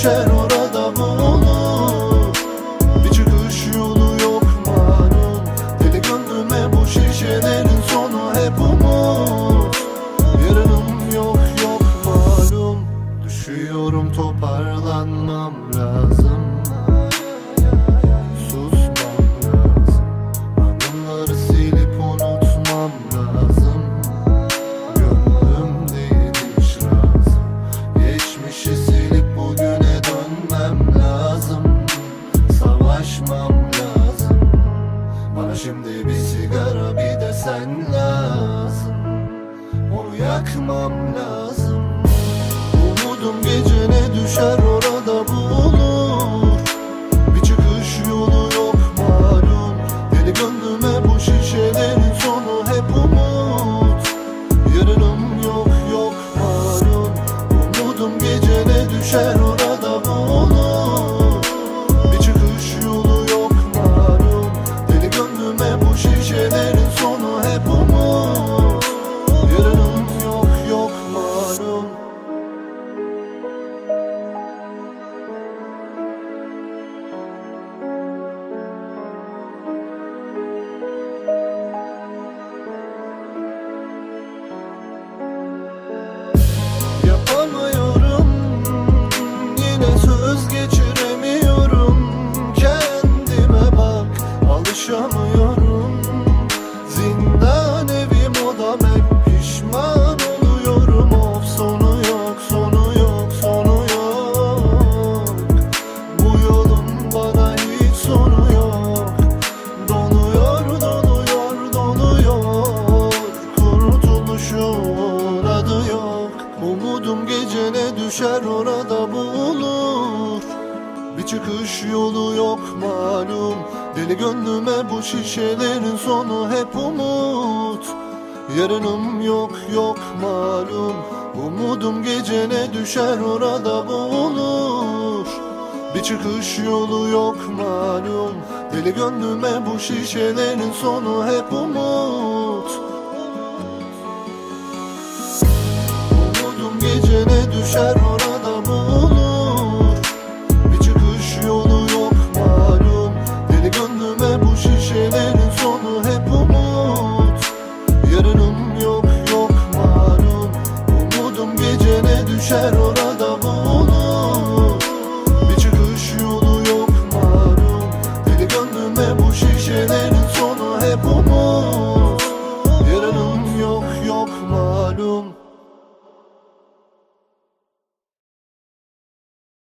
düşer orada bulur Bir çıkış yolu yok malum. Deli gönlüme bu şişelerin sonu hep umut. Yarınım yok yok malum. Düşüyorum toparlanmam lazım Onu yakmam lazım. Umudum gecene düşer Alışamıyorum Zindan evim odam hep pişman oluyorum. Of sonu yok sonu yok sonu yok. Bu yolun bana hiç sonu yok. Donuyor donuyor donuyor. Kurtuluşun adı yok. Umudum gecene düşer orada bulur Bir çıkış yolu yok malum. Deli gönlüme bu şişelerin sonu hep umut. Yarınım yok yok malum. Umudum gecene düşer orada bulur bir çıkış yolu yok malum. Deli gönlüme bu şişelerin sonu hep umut. Umudum gecene düşer orada ne düşer orada mı Bir çıkış yolu yok malum. Deli gönlüme bu şişelerin sonu hep umut. Yarınım yok yok malum.